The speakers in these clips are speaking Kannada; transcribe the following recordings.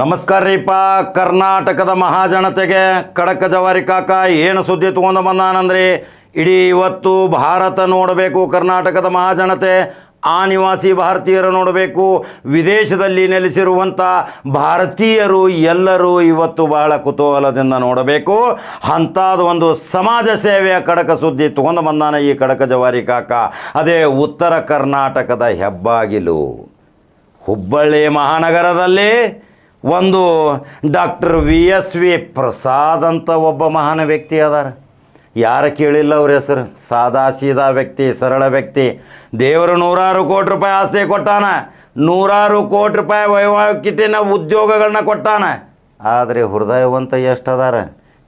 ನಮಸ್ಕಾರ ರೀಪ ಕರ್ನಾಟಕದ ಮಹಾಜನತೆಗೆ ಕಡಕ ಜವಾರಿ ಕಾಕ, ಏನು ಸುದ್ದಿ ತೊಗೊಂಡು ಬಂದಾನಂದ್ರಿ? ಇಡೀ ಇವತ್ತು ಭಾರತ ನೋಡಬೇಕು, ಕರ್ನಾಟಕದ ಮಹಾಜನತೆ, ಆ ನಿವಾಸಿ ಭಾರತೀಯರು ನೋಡಬೇಕು, ವಿದೇಶದಲ್ಲಿ ನೆಲೆಸಿರುವಂಥ ಭಾರತೀಯರು ಎಲ್ಲರೂ ಇವತ್ತು ಬಹಳ ಕುತೂಹಲದಿಂದ ನೋಡಬೇಕು. ಅಂಥದ್ದು ಒಂದು ಸಮಾಜ ಸೇವೆಯ ಕಡಕ ಸುದ್ದಿ ತೊಗೊಂಡು ಬಂದಾನೆ ಈ ಕಡಕ ಜವಾರಿ ಕಾಕ. ಅದೇ ಉತ್ತರ ಕರ್ನಾಟಕದ ಹೆಬ್ಬಾಗಿಲು. ಹುಬ್ಬಳ್ಳಿ ಮಹಾನಗರದಲ್ಲಿ ಒಂದು doctor V S V Prasad ಅಂತ ಒಬ್ಬ ಮಹಾನ್ ವ್ಯಕ್ತಿ ಅದಾರ. ಯಾರು ಕೇಳಿಲ್ಲ ಅವ್ರ ಹೆಸರು? ಸಾದಾ ಸೀದಾ ವ್ಯಕ್ತಿ, ಸರಳ ವ್ಯಕ್ತಿ. ದೇವರು ನೂರಾರು ಕೋಟಿ ರೂಪಾಯಿ ಆಸ್ತಿ ಕೊಟ್ಟಾನ. ನೂರಾರು ಕೋಟಿ ರೂಪಾಯಿ ವೈವಾಹಿಕಿನ ಉದ್ಯೋಗಗಳನ್ನ ಕೊಟ್ಟಾನ. ಆದರೆ ಹೃದಯವಂತ ಎಷ್ಟದಾರ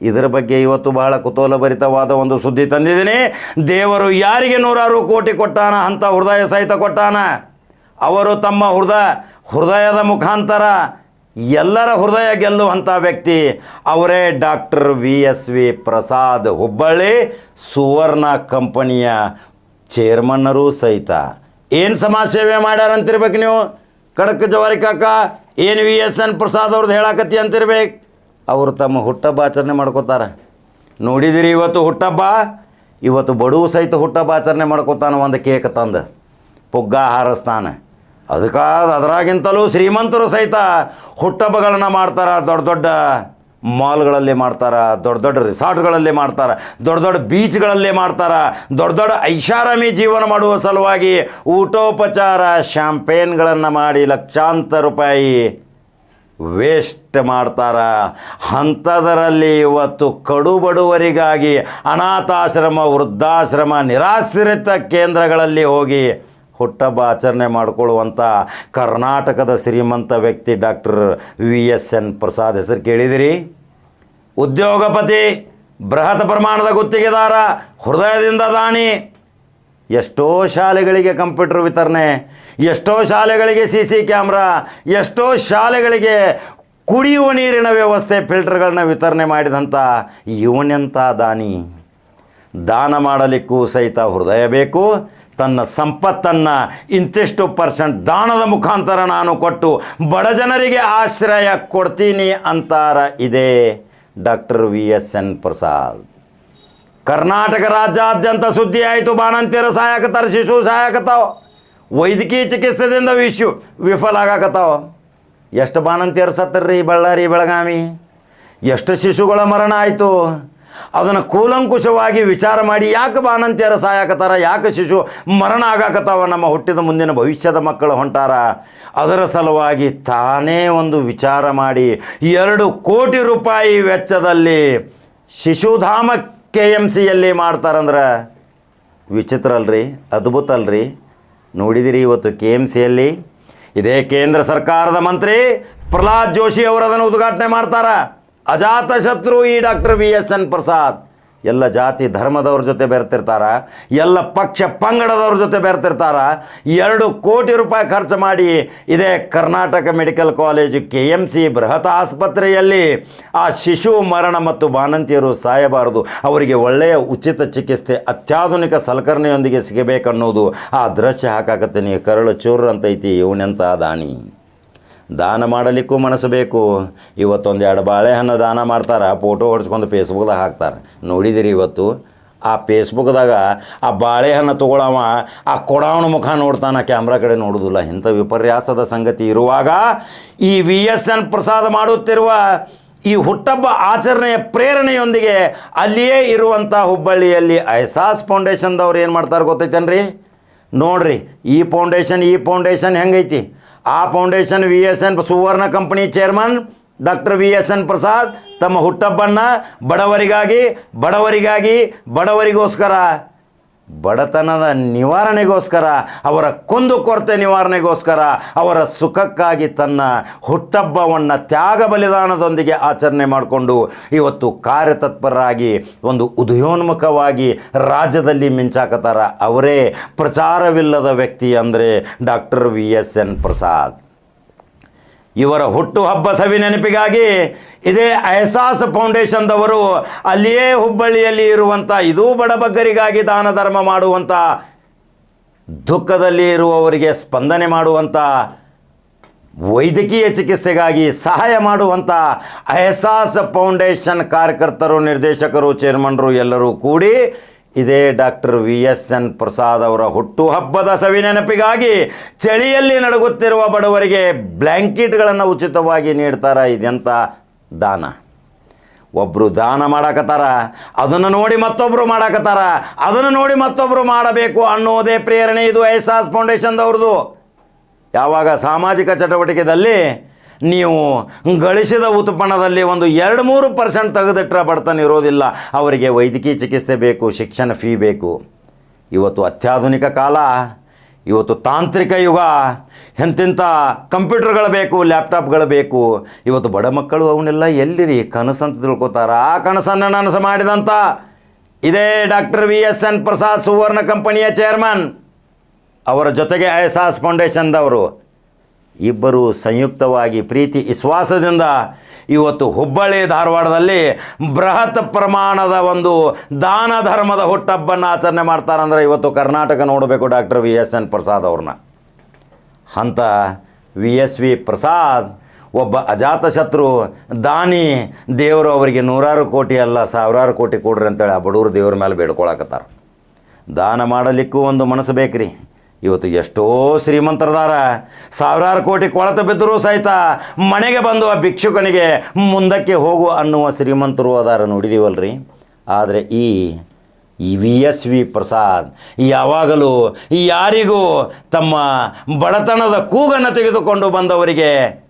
ಇದರ ಬಗ್ಗೆ ಇವತ್ತು ಬಹಳ ಕುತೂಹಲಭರಿತವಾದ ಒಂದು ಸುದ್ದಿ ತಂದಿದ್ದೀನಿ. ದೇವರು ಯಾರಿಗೆ ನೂರಾರು ಕೋಟಿ ಕೊಟ್ಟಾನ ಅಂತ ಹೃದಯ ಸಹಿತ ಕೊಟ್ಟಾನ? ಅವರು ತಮ್ಮ ಹೃದಯ, ಹೃದಯದ ಮುಖಾಂತರ ಎಲ್ಲರ ಹೃದಯ ಗೆಲ್ಲುವಂಥ ವ್ಯಕ್ತಿ ಅವರೇ doctor V S V Prasad Hubballi, Suvarna ಕಂಪನಿಯ ಚೇರ್ಮನ್ನರು ಸಹಿತ. ಏನು ಸಮಾಜ ಸೇವೆ ಮಾಡ್ಯಾರಂತಿರ್ಬೇಕು ನೀವು? ಕಡಕ ಜವಾರಿ ಕಾಕ, ಏನು ವಿ ಎಸ್ ಎನ್ ಪ್ರಸಾದ್ ಅವ್ರದ್ದು ಹೇಳಾಕತ್ತಿ ಅಂತಿರ್ಬೇಕು? ಅವರು ತಮ್ಮ ಹುಟ್ಟಬ್ಬ ಆಚರಣೆ ಮಾಡ್ಕೋತಾರೆ. ನೋಡಿದಿರಿ ಇವತ್ತು ಹುಟ್ಟಹಬ್ಬ ಇವತ್ತು ಬಡವು ಸಹಿತ ಹುಟ್ಟಹಬ್ಬ ಆಚರಣೆ ಮಾಡ್ಕೋತಾನೆ ಒಂದು ಕೇಕ್ ತಂದು. ಪುಗ್ಗ ಹಾರಿಸ್ತಾನೆ ಅದಕ್ಕಾದ ಅದರಾಗಿಂತಲೂ ಶ್ರೀಮಂತರು ಸಹಿತ ಹುಟ್ಟಬ್ಬಗಳನ್ನ ಮಾಡ್ತಾರೆ, ದೊಡ್ಡ ದೊಡ್ಡ ಮಾಲ್ಗಳಲ್ಲಿ ಮಾಡ್ತಾರೆ, ದೊಡ್ಡ ದೊಡ್ಡ ರಿಸಾರ್ಟ್ಗಳಲ್ಲಿ ಮಾಡ್ತಾರೆ, ದೊಡ್ಡ ದೊಡ್ಡ ಬೀಚ್ಗಳಲ್ಲಿ ಮಾಡ್ತಾರೆ, ದೊಡ್ಡ ದೊಡ್ಡ ಐಷಾರಾಮಿ ಜೀವನ ಮಾಡುವ ಸಲುವಾಗಿ ಊಟೋಪಚಾರ ಶಾಂಪೇನ್ಗಳನ್ನು ಮಾಡಿ ಲಕ್ಷಾಂತರ ರೂಪಾಯಿ ವೇಸ್ಟ್ ಮಾಡ್ತಾರೆ. ಅಂಥದರಲ್ಲಿ ಇವತ್ತು ಕಡು ಬಡವರಿಗಾಗಿ ಅನಾಥಾಶ್ರಮ, ವೃದ್ಧಾಶ್ರಮ, ನಿರಾಶ್ರಿತ ಕೇಂದ್ರಗಳಲ್ಲಿ ಹೋಗಿ ಹುಟ್ಟಹಬ್ಬ ಆಚರಣೆ ಮಾಡಿಕೊಳ್ಳುವಂಥ ಕರ್ನಾಟಕದ ಶ್ರೀಮಂತ ವ್ಯಕ್ತಿ doctor V S N Prasad ಹೆಸರು ಕೇಳಿದಿರಿ. ಉದ್ಯೋಗಪತಿ, ಬೃಹತ್ ಪ್ರಮಾಣದ ಗುತ್ತಿಗೆದಾರ, ಹೃದಯದಿಂದ ದಾನಿ ಎಷ್ಟೋ ಶಾಲೆಗಳಿಗೆ ಕಂಪ್ಯೂಟರ್ ವಿತರಣೆ, ಎಷ್ಟೋ ಶಾಲೆಗಳಿಗೆ ಸಿ ಸಿ ಕ್ಯಾಮ್ರಾ, ಎಷ್ಟೋ ಶಾಲೆಗಳಿಗೆ ಕುಡಿಯುವ ನೀರಿನ ವ್ಯವಸ್ಥೆ ಫಿಲ್ಟರ್ಗಳನ್ನ ವಿತರಣೆ ಮಾಡಿದಂಥ ಇವನೆಂಥ ದಾನಿ ದಾನ ಮಾಡಲಿಕ್ಕೂ ಸಹಿತ ಹೃದಯ ಬೇಕು ತನ್ನ ಸಂಪತ್ತನ್ನು ಇಂತಿಷ್ಟು ಪರ್ಸೆಂಟ್ ದಾನದ ಮುಖಾಂತರ ನಾನು ಕೊಟ್ಟು ಬಡ ಜನರಿಗೆ ಆಶ್ರಯ ಕೊಡ್ತೀನಿ ಅಂತಾರ ಇದೆ doctor V S N Prasad. Karnataka ರಾಜ್ಯಾದ್ಯಂತ ಸುದ್ದಿ ಆಯಿತು ಬಾಣಂತಿಯರು ಸಹಾಯಕತಾರ, ಶಿಶು ಸಹಾಯಕತಾವ ವೈದ್ಯಕೀಯ ಚಿಕಿತ್ಸೆದಿಂದ ವಿಶ್ವ ವಿಫಲ ಆಗಾಕತ್ತಾವ ಎಷ್ಟು ಬಾಣಂತಿಯರು ಸತ್ತರ್ರಿ ಬಳ್ಳಾರಿ ಬೆಳಗಾವಿ? ಎಷ್ಟು ಶಿಶುಗಳ ಮರಣ ಆಯಿತು? ಅದನ್ನು ಕೂಲಂಕುಷವಾಗಿ ವಿಚಾರ ಮಾಡಿ ಯಾಕೆ ಬಾಣಂತಿಯರ ಸಾಯಾಕತ್ತಾರ, ಯಾಕೆ ಶಿಶು ಮರಣ ಆಗಾಕತ್ತಾವ ನಮ್ಮ ಹುಟ್ಟಿದ ಮುಂದಿನ ಭವಿಷ್ಯದ ಮಕ್ಕಳು ಹೊಂಟಾರ? ಅದರ ಸಲುವಾಗಿ ತಾನೇ ಒಂದು ವಿಚಾರ ಮಾಡಿ ಎರಡು ಕೋಟಿ ರೂಪಾಯಿ ವೆಚ್ಚದಲ್ಲಿ ಶಿಶುಧಾಮ ಕೆ ಎಂ ಸಿಯಲ್ಲಿ ಮಾಡ್ತಾರಂದ್ರೆ? ವಿಚಿತ್ರ ಅಲ್ರಿ, ಅದ್ಭುತ ಅಲ್ರಿ. ನೋಡಿದಿರಿ ಇವತ್ತು ಕೆ ಎಂ ಸಿಯಲ್ಲಿ ಇದೇ ಕೇಂದ್ರ ಸರ್ಕಾರದ ಮಂತ್ರಿ ಪ್ರಹ್ಲಾದ್ ಜೋಶಿ ಅವರು ಅದನ್ನು ಉದ್ಘಾಟನೆ ಮಾಡ್ತಾರ. ಅಜಾತ ಶತ್ರು ಈ doctor V S N Prasad. ಎಲ್ಲ ಜಾತಿ ಧರ್ಮದವ್ರ ಜೊತೆ ಬೆರ್ತಿರ್ತಾರ, ಎಲ್ಲ ಪಕ್ಷ ಪಂಗಡದವ್ರ ಜೊತೆ ಬೆರ್ತಿರ್ತಾರ, ಎರಡು ಕೋಟಿ ರೂಪಾಯಿ ಖರ್ಚು ಮಾಡಿ ಇದೇ Karnataka medical college K M C ಬೃಹತ್ ಆಸ್ಪತ್ರೆಯಲ್ಲಿ ಆ ಶಿಶು ಮರಣ ಮತ್ತು ಬಾಣಂತಿಯರು ಸಾಯಬಾರದು. ಅವರಿಗೆ ಒಳ್ಳೆಯ ಉಚಿತ ಚಿಕಿತ್ಸೆ, ಅತ್ಯಾಧುನಿಕ ಸಲಕರಣೆಯೊಂದಿಗೆ ಸಿಗಬೇಕನ್ನೋದು ಆ ದೃಶ್ಯ ಹಾಕಾಕತ್ತೀನಿ. ಕರಳು ಚೂರು ಅಂತೈತಿ ಇವನೆಂತ ದಾನಿ? ದಾನ ಮಾಡಲಿಕ್ಕೂ ಮನಸ್ಸು ಬೇಕು. ಇವತ್ತೊಂದು ಎರಡು ಬಾಳೆಹಣ್ಣು ದಾನ ಮಾಡ್ತಾರೆ ಫೋಟೋ ಹೊಡ್ಸ್ಕೊಂಡು ಫೇಸ್ಬುಕ್ದಾಗ ಹಾಕ್ತಾರೆ. ನೋಡಿದಿರಿ ಇವತ್ತು, ಆ ಫೇಸ್ಬುಕ್ದಾಗ ಆ ಬಾಳೆಹಣ್ಣು ತೊಗೊಳವ, ಆ ಕೊಡವನ ಮುಖ ನೋಡ್ತಾನೆ ಕ್ಯಾಮ್ರಾ ಕಡೆ ನೋಡೋದಿಲ್ಲ. ಇಂಥ ವಿಪರ್ಯಾಸದ ಸಂಗತಿ ಇರುವಾಗ ಈ ವಿ ಎಸ್ ಎನ್ ಪ್ರಸಾದ ಮಾಡುತ್ತಿರುವ ಈ ಹುಟ್ಟಬ್ಬ ಆಚರಣೆಯ ಪ್ರೇರಣೆಯೊಂದಿಗೆ ಅಲ್ಲಿಯೇ ಇರುವಂಥ ಹುಬ್ಬಳ್ಳಿಯಲ್ಲಿ ಐಸಾಸ್ ಫೌಂಡೇಶನ್ದವ್ರು ಏನು ಮಾಡ್ತಾರೆ ಗೊತ್ತೈತೇನ್ರಿ? ನೋಡ್ರಿ, ಈ ಫೌಂಡೇಶನ್ ಈ ಫೌಂಡೇಶನ್ ಹೆಂಗೈತಿ? ಆ foundation V S N Suvarna company chairman doctor V S N Prasad ತಮ್ಮ ಹುಟ್ಟಬ್ಬನ್ನ ಬಡವರಿಗಾಗಿ ಬಡವರಿಗಾಗಿ, ಬಡವರಿಗೋಸ್ಕರ ಬಡತನದ ನಿವಾರಣೆಗೋಸ್ಕರ, ಅವರ ಕುಂದುಕೊರತೆ ನಿವಾರಣೆಗೋಸ್ಕರ, ಅವರ ಸುಖಕ್ಕಾಗಿ ತನ್ನ ಹುಟ್ಟಬ್ಬವನ್ನು ತ್ಯಾಗ ಬಲಿದಾನದೊಂದಿಗೆ ಆಚರಣೆ ಮಾಡಿಕೊಂಡು ಇವತ್ತು ಕಾರ್ಯತತ್ಪರರಾಗಿ, ಒಂದು ಉದಯೋನ್ಮುಖವಾಗಿ ರಾಜ್ಯದಲ್ಲಿ ಮಿಂಚಾಕತಾರ ಅವರೇ ಪ್ರಚಾರವಿಲ್ಲದ ವ್ಯಕ್ತಿ ಅಂದರೆ doctor V S N Prasad. ಇವರ ಹುಟ್ಟುಹಬ್ಬ ಸವಿ ನೆನಪಿಗಾಗಿ ಇದೇ ಫೌಂಡೇಶನ್ ಫೌಂಡೇಶನ್ದವರು ಅಲ್ಲಿಯೇ ಹುಬ್ಬಳ್ಳಿಯಲ್ಲಿ ಇರುವಂಥ ಇದೂ ಬಡಬಗ್ಗರಿಗಾಗಿ ದಾನ ಧರ್ಮ ಮಾಡುವಂಥ ದುಃಖದಲ್ಲಿ ಇರುವವರಿಗೆ ಸ್ಪಂದನೆ ಮಾಡುವಂಥ ವೈದ್ಯಕೀಯ ಚಿಕಿತ್ಸೆಗಾಗಿ ಸಹಾಯ ಮಾಡುವಂಥ ಅಹಸಾಸ್ ಫೌಂಡೇಶನ್ ಕಾರ್ಯಕರ್ತರು ನಿರ್ದೇಶಕರು ಚೇರ್ಮನ್ರು ಎಲ್ಲರೂ ಕೂಡಿ ಇದೇ doctor V S N Prasad ಅವರ ಹುಟ್ಟುಹಬ್ಬದ ಸವಿ ನೆನಪಿಗಾಗಿ ಚಳಿಯಲ್ಲಿ ನಡಗುತ್ತಿರುವ ಬಡವರಿಗೆ ಬ್ಲ್ಯಾಂಕೆಟ್ಗಳನ್ನು ಉಚಿತವಾಗಿ ನೀಡ್ತಾರೆ ಇದೆಂಥ ದಾನ? ಒಬ್ಬರು ದಾನ ಮಾಡಕತ್ತಾರ, ಅದನ್ನು ನೋಡಿ ಮತ್ತೊಬ್ಬರು ಮಾಡಕತ್ತಾರ, ಅದನ್ನು ನೋಡಿ ಮತ್ತೊಬ್ಬರು ಮಾಡಬೇಕು ಅನ್ನೋದೇ ಪ್ರೇರಣೆ. ಇದು ಐಸಾಸ್ ಫೌಂಡೇಶನ್ದವ್ರದ್ದು ಯಾವಾಗ ಸಾಮಾಜಿಕ ಚಟುವಟಿಕೆಯಲ್ಲಿ ನೀವು ಗಳಿಸಿದ ಉತ್ಪನ್ನದಲ್ಲಿ ಒಂದು ಎರಡು ಮೂರು ಪರ್ಸೆಂಟ್ ತೆಗೆದಿಟ್ಟರೆ ಬಡತನ ಇರೋದಿಲ್ಲ. ಅವರಿಗೆ ವೈದ್ಯಕೀಯ ಚಿಕಿತ್ಸೆ ಬೇಕು, ಶಿಕ್ಷಣ ಫೀ ಬೇಕು. ಇವತ್ತು ಅತ್ಯಾಧುನಿಕ ಕಾಲ, ಇವತ್ತು ತಾಂತ್ರಿಕ ಯುಗ, ಎಂತಿಂಥ ಕಂಪ್ಯೂಟರ್ಗಳು ಬೇಕು, ಲ್ಯಾಪ್ಟಾಪ್ಗಳು ಬೇಕು. ಇವತ್ತು ಬಡ ಮಕ್ಕಳು ಅವನ್ನೆಲ್ಲ ಎಲ್ಲಿರಿ? ಕನಸಂತ ತಿಳ್ಕೊತಾರ. ಆ ಕನಸನ್ನು ನನಸು ಮಾಡಿದಂಥ ಇದೇ doctor V S N Prasad Suvarna ಕಂಪನಿಯ ಚೇರ್ಮನ್ ಅವರ ಜೊತೆಗೆ ಐಸಾಸ್ ಫೌಂಡೇಶನ್ದವರು. ಇಬ್ಬರು ಸಂಯುಕ್ತವಾಗಿ ಪ್ರೀತಿ, ವಿಶ್ವಾಸದಿಂದ ಇವತ್ತು ಹುಬ್ಬಳ್ಳಿ ಧಾರವಾಡದಲ್ಲಿ ಬೃಹತ್ ಪ್ರಮಾಣದ ಒಂದು ದಾನ ಧರ್ಮದ ಹುಟ್ಟಹಬ್ಬನ್ನು ಆಚರಣೆ ಮಾಡ್ತಾರಂದ್ರೆ ಇವತ್ತು ಕರ್ನಾಟಕ ನೋಡಬೇಕು doctor V S N Prasad ಅವ್ರನ್ನ. ಅಂತ ವಿ ಎಸ್ ವಿ ಪ್ರಸಾದ್, ಒಬ್ಬ ಅಜಾತಶತ್ರು ದಾನಿ, ದೇವರು ಅವರಿಗೆ ನೂರಾರು ಕೋಟಿ ಅಲ್ಲ, ಸಾವಿರಾರು ಕೋಟಿ ಕೊಡ್ರಿ ಅಂತೇಳಿ ಆ ಬಡವರು ದೇವ್ರ ಮೇಲೆ ಬೇಡ್ಕೊಳಕತ್ತಾರ. ದಾನ ಮಾಡಲಿಕ್ಕೂ ಒಂದು ಮನಸ್ಸು ಬೇಕ್ರಿ. ಇವತ್ತು ಎಷ್ಟೋ ಶ್ರೀಮಂತರದಾರ ಸಾವಿರಾರು ಕೋಟಿ ಕೊಳತ ಬಿದ್ದರೂ ಸಹಿತ ಮನೆಗೆ ಬಂದು ಆ ಭಿಕ್ಷುಕನಿಗೆ ಮುಂದಕ್ಕೆ ಹೋಗು ಅನ್ನುವ ಶ್ರೀಮಂತರು ಅದಾರ, ನೋಡಿದೀವಲ್ರಿ? ಆದರೆ ಈ ವಿ ಎಸ್ ವಿ ಪ್ರಸಾದ್ ಯಾವಾಗಲೂ ಯಾರಿಗೂ ತಮ್ಮ ಬಡತನದ ಕೂಗನ್ನು ತೆಗೆದುಕೊಂಡು ಬಂದವರಿಗೆ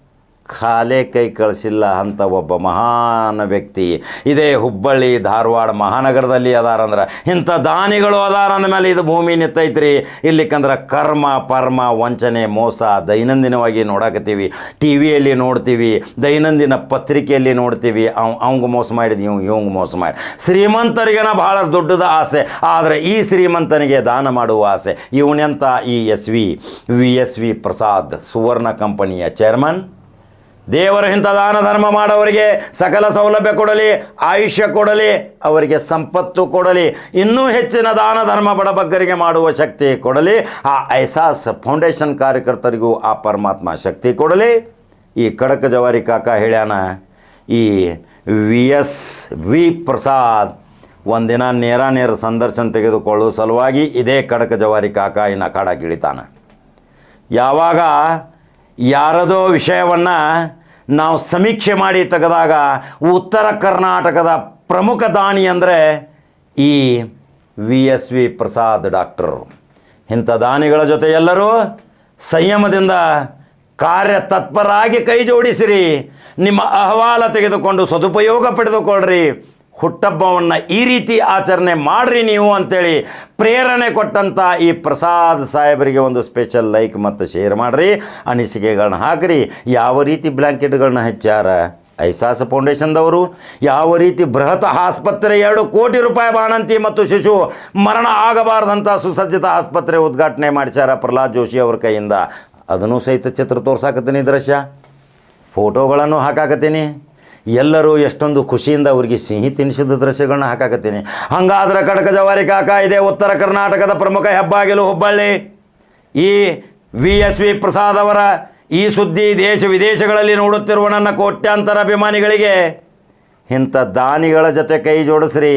ಖಾಲೆ ಕೈ ಕಳಿಸಿಲ್ಲ ಅಂತ ಒಬ್ಬ ಮಹಾನ್ ವ್ಯಕ್ತಿ. ಇದೇ ಹುಬ್ಬಳ್ಳಿ, ಧಾರವಾಡ ಮಹಾನಗರದಲ್ಲಿ ಅದಾರಂದ್ರೆ ಇಂಥ ದಾನಿಗಳು ಅದಾರ ಅಂದಮೇಲೆ ಇದು ಭೂಮಿ ನಿಂತೈತ್ರಿ. ಇಲ್ಲಿಕ್ಕಂದ್ರೆ ಕರ್ಮ, ಪರ್ಮ, ವಂಚನೆ, ಮೋಸ ದೈನಂದಿನವಾಗಿ ನೋಡಕತ್ತೀವಿ. ಟಿ ವಿಯಲ್ಲಿ ನೋಡ್ತೀವಿ, ದೈನಂದಿನ ಪತ್ರಿಕೆಯಲ್ಲಿ ನೋಡ್ತೀವಿ. ಅವ್, ಅವಂಗೆ ಮೋಸ ಮಾಡಿದ, ಇವ್, ಇವಂಗೆ ಮೋಸ ಮಾಡಿ ಶ್ರೀಮಂತರಿಗೇನ ಭಾಳ ದೊಡ್ಡದ ಆಸೆ. ಆದರೆ ಈ ಶ್ರೀಮಂತನಿಗೆ ದಾನ ಮಾಡುವ ಆಸೆ. ಇವನೆಂತ ಈ S V V S V Prasad Suvarna ಕಂಪನಿಯ ಚೇರ್ಮನ್ ದೇವರ ಇಂಥ ದಾನ ಧರ್ಮ ಮಾಡೋವರಿಗೆ ಸಕಲ ಸೌಲಭ್ಯ ಕೊಡಲಿ, ಆಯುಷ್ಯ ಕೊಡಲಿ, ಅವರಿಗೆ ಸಂಪತ್ತು ಕೊಡಲಿ, ಇನ್ನೂ ಹೆಚ್ಚಿನ ದಾನ ಧರ್ಮ ಬಡಬಗ್ಗರಿಗೆ ಮಾಡುವ ಶಕ್ತಿ ಕೊಡಲಿ, ಆ ಐಸಾಸ್ ಫೌಂಡೇಶನ್ ಕಾರ್ಯಕರ್ತರಿಗೂ ಆ ಪರಮಾತ್ಮ ಶಕ್ತಿ ಕೊಡಲಿ. ಈ ಕಡಕ ಜವಾರಿ ಕಾಕ ಹೇಳ್ಯಾನ, ಈ ವಿ ಎಸ್ ವಿ ಪ್ರಸಾದ್ ಒಂದಿನ ನೇರ ನೇರ ಸಂದರ್ಶನ ತೆಗೆದುಕೊಳ್ಳುವ ಸಲುವಾಗಿ ಇದೇ ಕಡಕ ಜವಾರಿ ಕಾಕ ಇನ್ನು ಅಖಾಡಕ್ಕಿಳಿತಾನೆ ಯಾವಾಗ ಯಾರದೋ ವಿಷಯವನ್ನು ನಾವು ಸಮೀಕ್ಷೆ ಮಾಡಿ ತೆಗೆದಾಗ ಉತ್ತರ ಕರ್ನಾಟಕದ ಪ್ರಮುಖ ದಾನಿ ಅಂದರೆ ಈ V S V Prasad doctor. ಇಂಥ ದಾನಿಗಳ ಜೊತೆ ಎಲ್ಲರೂ ಸಂಯಮದಿಂದ ಕಾರ್ಯ ತತ್ಪರಾಗಿ ಕೈ ಜೋಡಿಸಿರಿ. ನಿಮ್ಮ ಅಹವಾಲ ತೆಗೆದುಕೊಂಡು ಸದುಪಯೋಗ ಪಡೆದುಕೊಳ್ಳ್ರಿ. ಹುಟ್ಟಹಬ್ಬವನ್ನು ಈ ರೀತಿ ಆಚರಣೆ ಮಾಡ್ರಿ ನೀವು ಅಂತೇಳಿ ಪ್ರೇರಣೆ ಕೊಟ್ಟಂಥ ಈ ಪ್ರಸಾದ್ ಸಾಹೇಬರಿಗೆ ಒಂದು ಸ್ಪೆಷಲ್ ಲೈಕ್ ಮತ್ತು ಶೇರ್ ಮಾಡಿರಿ. ಅನಿಸಿಕೆಗಳನ್ನ ಹಾಕಿರಿ. ಯಾವ ರೀತಿ ಬ್ಲ್ಯಾಂಕೆಟ್ಗಳನ್ನ ಹಚ್ಚಾರ? ಐಸಾಸ ಫೌಂಡೇಶನ್ದವರು, ಯಾವ ರೀತಿ ಬೃಹತ್ ಆಸ್ಪತ್ರೆ ಎರಡು ಕೋಟಿ ರೂಪಾಯಿ ಬಾಣಂತಿ ಮತ್ತು ಶಿಶು ಮರಣ ಆಗಬಾರ್ದಂಥ ಸುಸಜ್ಜಿತ ಆಸ್ಪತ್ರೆ ಉದ್ಘಾಟನೆ ಮಾಡಿಸ್ಯಾರ ಪ್ರಹ್ಲಾದ್ ಜೋಶಿ ಅವ್ರ ಕೈಯಿಂದ. ಅದನ್ನು ಸಹಿತ ಚಿತ್ರ ತೋರ್ಸಾಕತ್ತೀನಿ ದೃಶ್ಯ. ಫೋಟೋಗಳನ್ನು ಹಾಕಾಕತ್ತೀನಿ. ಎಲ್ಲರೂ ಎಷ್ಟೊಂದು ಖುಷಿಯಿಂದ ಅವ್ರಿಗೆ ಸಿಹಿ ತಿನಿಸಿದ ದೃಶ್ಯಗಳನ್ನ ಹಾಕಾಕತ್ತೀನಿ. ಹಂಗಾದ್ರೆ ಕಡಕ ಜವಾರಿ ಕಾಕ ಇದೆ ಉತ್ತರ ಕರ್ನಾಟಕದ ಪ್ರಮುಖ ಹೆಬ್ಬಾಗಿಲು ಹುಬ್ಬಳ್ಳಿ. ಈ ವಿ ಎಸ್ ವಿ ಪ್ರಸಾದ್ ಅವರ ಈ ಸುದ್ದಿ ದೇಶ ವಿದೇಶಗಳಲ್ಲಿ ನೋಡುತ್ತಿರುವ ನನ್ನ ಕೋಟ್ಯಾಂತರ ಅಭಿಮಾನಿಗಳಿಗೆ ಇಂಥ ದಾನಿಗಳ ಜೊತೆ ಕೈ ಜೋಡಿಸ್ರಿ.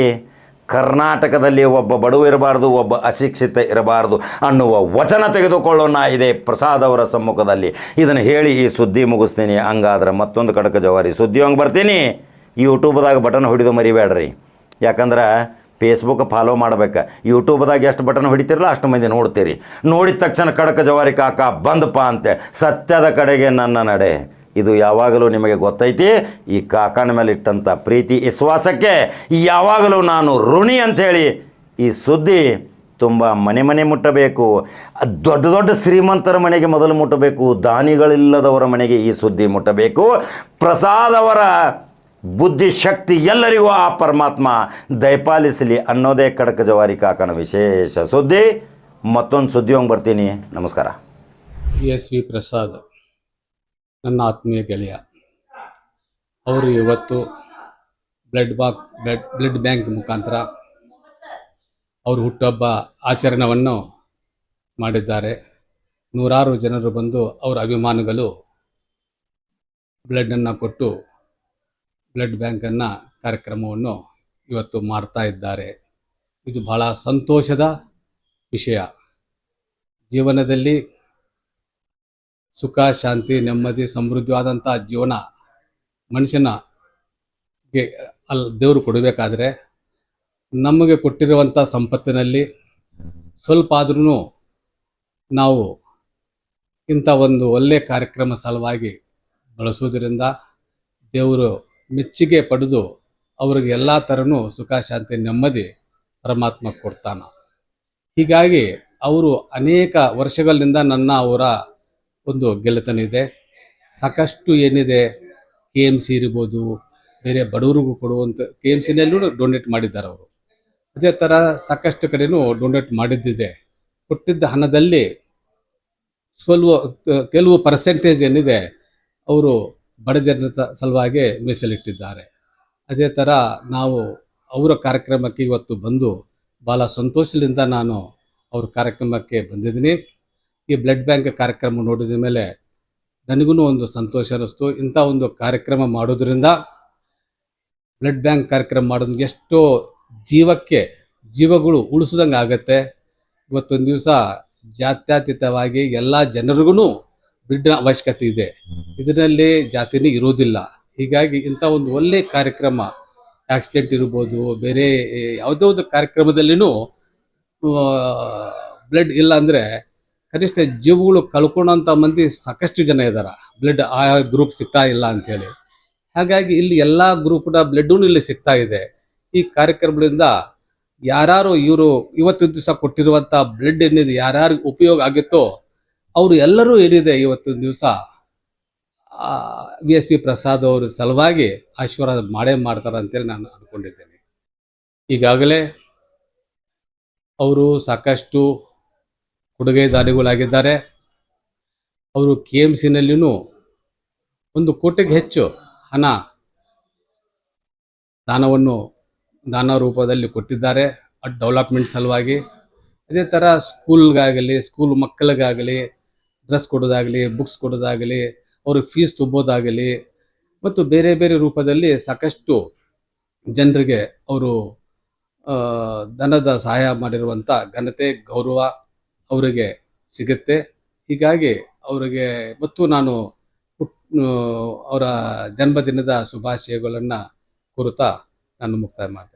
ಕರ್ನಾಟಕದಲ್ಲಿ ಒಬ್ಬ ಬಡವ ಇರಬಾರ್ದು, ಒಬ್ಬ ಅಶಿಕ್ಷಿತ ಇರಬಾರ್ದು ಅನ್ನುವ ವಚನ ತೆಗೆದುಕೊಳ್ಳೋಣ ಇದೆ ಪ್ರಸಾದ್ ಅವರ ಸಮ್ಮುಖದಲ್ಲಿ. ಇದನ್ನು ಹೇಳಿ ಈ ಸುದ್ದಿ ಮುಗಿಸ್ತೀನಿ. ಹಂಗಾದ್ರೆ ಮತ್ತೊಂದು ಕಡಕ ಜವಾರಿ. ಸುದ್ದಿ ಹಂಗೆ ಬರ್ತೀನಿ. ಯೂಟ್ಯೂಬ್ದಾಗ ಬಟನ್ ಹೊಡಿದು ಮರಿಬೇಡ್ರಿ. ಯಾಕಂದ್ರೆ ಫೇಸ್ಬುಕ್ ಫಾಲೋ ಮಾಡ್ಬೇಕು. ಯೂಟ್ಯೂಬ್ದಾಗ ಎಷ್ಟು ಬಟನ್ ಹೊಡಿತಿರಲ್ಲ ಅಷ್ಟು ಮಂದಿ ನೋಡ್ತೀರಿ. ನೋಡಿದ ತಕ್ಷಣ ಕಡಕ ಜವಾರಿ ಕಾಕ ಬಂದಪ್ಪ ಅಂತೆ. ಸತ್ಯದ ಕಡೆಗೆ ನನ್ನ ನಡೆ. ಇದು ಯಾವಾಗಲೂ ನಿಮಗೆ ಗೊತ್ತೈತಿ, ಈ ಕಾಕನ ಮೇಲೆ ಇಟ್ಟಂಥ ಪ್ರೀತಿ ವಿಶ್ವಾಸಕ್ಕೆ ಯಾವಾಗಲೂ ನಾನು ಋಣಿ ಅಂಥೇಳಿ ಈ ಸುದ್ದಿ ತುಂಬ ಮನೆ ಮನೆ ಮುಟ್ಟಬೇಕು. ದೊಡ್ಡ ದೊಡ್ಡ ಶ್ರೀಮಂತರ ಮನೆಗೆ ಮೊದಲು ಮುಟ್ಟಬೇಕು, ದಾನಿಗಳಿಲ್ಲದವರ ಮನೆಗೆ ಈ ಸುದ್ದಿ ಮುಟ್ಟಬೇಕು. ಪ್ರಸಾದ್ ಅವರ ಬುದ್ಧಿಶಕ್ತಿ ಎಲ್ಲರಿಗೂ ಆ ಪರಮಾತ್ಮ ದಯಪಾಲಿಸಲಿ ಅನ್ನೋದೇ ಕಡಕ ಜವಾರಿ ಕಾಕನ ವಿಶೇಷ ಸುದ್ದಿ. ಮತ್ತೊಂದು ಸುದ್ದಿ ಹೋಗಿ ಬರ್ತೀನಿ. ನಮಸ್ಕಾರ. S V Prasad. ನನ್ನ ಆತ್ಮೀಯ ಗೆಳೆಯ, ಅವರು ಇವತ್ತು ಬ್ಲಡ್ ಬಾಕ್, ಬ್ಲಡ್ ಬ್ಲಡ್ ಬ್ಯಾಂಕ್ ಮುಖಾಂತರ ಅವರು ಹುಟ್ಟುಹಬ್ಬ ಆಚರಣವನ್ನು ಮಾಡಿದ್ದಾರೆ. ನೂರಾರು ಜನರು ಬಂದು ಅವರ ಅಭಿಮಾನಿಗಳು ಬ್ಲಡ್ಡನ್ನು ಕೊಟ್ಟು ಬ್ಲಡ್ ಬ್ಯಾಂಕನ್ನು ಕಾರ್ಯಕ್ರಮವನ್ನು ಇವತ್ತು ಮಾಡ್ತಾ ಇದ್ದಾರೆ. ಇದು ಬಹಳ ಸಂತೋಷದ ವಿಷಯ. ಜೀವನದಲ್ಲಿ ಸುಖ, ಶಾಂತಿ, ನೆಮ್ಮದಿ ಸಮೃದ್ಧವಾದಂಥ ಜೀವನ ಮನುಷ್ಯನಿಗೆ ಅಲ್ಲಿ ದೇವರು ಕೊಡಬೇಕಾದ್ರೆ ನಮಗೆ ಕೊಟ್ಟಿರುವಂಥ ಸಂಪತ್ತಿನಲ್ಲಿ ಸ್ವಲ್ಪ ಆದ್ರೂ ನಾವು ಇಂಥ ಒಂದು ಒಳ್ಳೆಯ ಕಾರ್ಯಕ್ರಮ ಸಲುವಾಗಿ ಬಳಸುವುದರಿಂದ ದೇವರು ಮೆಚ್ಚುಗೆ ಪಡೆದು ಅವ್ರಿಗೆ ಎಲ್ಲ ಥರನೂ ಸುಖ, ಶಾಂತಿ, ನೆಮ್ಮದಿ ಪರಮಾತ್ಮ ಕೊಡ್ತಾನ. ಹೀಗಾಗಿ ಅವರು ಅನೇಕ ವರ್ಷಗಳಿಂದ ನನ್ನ ಅವರ ಒಂದು ಗೆಳೆತನ ಇದೆ. ಸಾಕಷ್ಟು ಏನಿದೆ ಕೆ ಎಂ ಸಿ ಇರ್ಬೋದು, ಬೇರೆ ಬಡವರಿಗೂ ಕೊಡುವಂಥ ಕೆ ಎಂ ಸಿನಲ್ಲೂ ಡೊನೇಟ್ ಮಾಡಿದ್ದಾರೆ ಅವರು. ಅದೇ ಥರ ಸಾಕಷ್ಟು ಕಡೆನೂ ಡೊನೇಟ್ ಮಾಡಿದ್ದಿದೆ. ಕೊಟ್ಟಿದ್ದ ಹಣದಲ್ಲಿ ಸ್ವಲ್ಪ ಕೆಲವು ಪರ್ಸೆಂಟೇಜ್ ಏನಿದೆ, ಅವರು ಬಡ ಜನರ ಸಲುವಾಗಿ ಮೀಸಲಿಟ್ಟಿದ್ದಾರೆ. ಅದೇ ಥರ ನಾವು ಅವರ ಕಾರ್ಯಕ್ರಮಕ್ಕೆ ಇವತ್ತು ಬಂದು ಭಾಳ ಸಂತೋಷದಿಂದ ನಾನು ಅವ್ರ ಕಾರ್ಯಕ್ರಮಕ್ಕೆ ಬಂದಿದ್ದೀನಿ. ಈ ಬ್ಲಡ್ ಬ್ಯಾಂಕ್ ಕಾರ್ಯಕ್ರಮ ನೋಡಿದ ಮೇಲೆ ನನಗೂ ಒಂದು ಸಂತೋಷ ಅನ್ನಿಸ್ತು. ಇಂಥ ಒಂದು ಕಾರ್ಯಕ್ರಮ ಮಾಡೋದ್ರಿಂದ ಬ್ಲಡ್ ಬ್ಯಾಂಕ್ ಕಾರ್ಯಕ್ರಮ ಮಾಡೋದ್ರಿಂದ ಎಷ್ಟೋ ಜೀವಕ್ಕೆ ಜೀವಗಳು ಉಳಿಸಿದಂಗೆ ಆಗತ್ತೆ. ಇವತ್ತೊಂದು ದಿವಸ ಜಾತ್ಯತೀತವಾಗಿ ಎಲ್ಲ ಜನರಿಗೂ ಬ್ಲಡ್ ಅವಶ್ಯಕತೆ ಇದೆ. ಇದರಲ್ಲಿ ಜಾತಿನೇ ಇರೋದಿಲ್ಲ. ಹೀಗಾಗಿ ಇಂಥ ಒಂದು ಒಳ್ಳೆಯ ಕಾರ್ಯಕ್ರಮ ಆಕ್ಸಿಡೆಂಟ್ ಇರ್ಬೋದು, ಬೇರೆ ಯಾವುದೋ ಒಂದು ಕಾರ್ಯಕ್ರಮದಲ್ಲಿನೂ ಬ್ಲಡ್ ಇಲ್ಲ ಅಂದರೆ ಕನಿಷ್ಠ ಜೀವಗಳು ಕಳ್ಕೊಂಡಂಥ ಮಂದಿ ಸಾಕಷ್ಟು ಜನ ಇದ್ದಾರೆ ಬ್ಲಡ್ ಆ ಗ್ರೂಪ್ ಸಿಗ್ತಾ ಇಲ್ಲ ಅಂಥೇಳಿ. ಹಾಗಾಗಿ ಇಲ್ಲಿ ಎಲ್ಲ ಗ್ರೂಪ್ನ ಬ್ಲಡ್ಡೂ ಇಲ್ಲಿ ಸಿಗ್ತಾ ಇದೆ. ಈ ಕಾರ್ಯಕ್ರಮಗಳಿಂದ ಯಾರು ಇವರು ಇವತ್ತಿನ ದಿವಸ ಕೊಟ್ಟಿರುವಂಥ ಬ್ಲಡ್ ಏನಿದೆ, ಯಾರ್ಯಾರಿಗೆ ಉಪಯೋಗ ಆಗಿತ್ತೋ ಅವರು ಎಲ್ಲರೂ ಏನಿದೆ ಇವತ್ತಿನ ದಿವಸ ವಿ ಎಸ್ ಪಿ ಪ್ರಸಾದ್ ಅವರ ಸಲುವಾಗಿ ಆಶೀರ್ವಾದ ಮಾಡೇ ಮಾಡ್ತಾರೆ ಅಂತೇಳಿ ನಾನು ಅಂದ್ಕೊಂಡಿದ್ದೇನೆ ಈಗಾಗಲೇ ಅವರು ಸಾಕಷ್ಟು ಕೊಡುಗೆ ದಾನಿಗಳಾಗಿದ್ದಾರೆ ಅವರು ಕೆ ಎಂ ಸಿನಲ್ಲಿಯೂ ಒಂದು ಕೋಟಿಗೆ ಹೆಚ್ಚು ಹಣ ದಾನವನ್ನು ದಾನ ರೂಪದಲ್ಲಿ ಕೊಟ್ಟಿದ್ದಾರೆ, ಆ ಡೆವಲಪ್ಮೆಂಟ್ ಸಲುವಾಗಿ. ಅದೇ ಥರ ಸ್ಕೂಲ್ಗಾಗಲಿ, ಸ್ಕೂಲ್ ಮಕ್ಕಳಿಗಾಗಲಿ, ಡ್ರೆಸ್ ಕೊಡೋದಾಗಲಿ, ಬುಕ್ಸ್ ಕೊಡೋದಾಗಲಿ, ಅವ್ರಿಗೆ ಫೀಸ್ ತುಂಬೋದಾಗಲಿ ಮತ್ತು ಬೇರೆ ಬೇರೆ ರೂಪದಲ್ಲಿ ಸಾಕಷ್ಟು ಜನರಿಗೆ ಅವರು ಧನದ ಸಹಾಯ ಮಾಡಿರುವಂಥ ಘನತೆ, ಗೌರವ ಅವರಿಗೆ ಸಿಗುತ್ತೆ. ಹೀಗಾಗಿ ಅವರಿಗೆ ಮತ್ತು ನಾನು ಅವರ ಜನ್ಮದಿನದ ಶುಭಾಶಯಗಳನ್ನು ಕೋರುತ್ತಾ ನಾನು ಮುಕ್ತಾಯ ಮಾಡ್ತೇನೆ.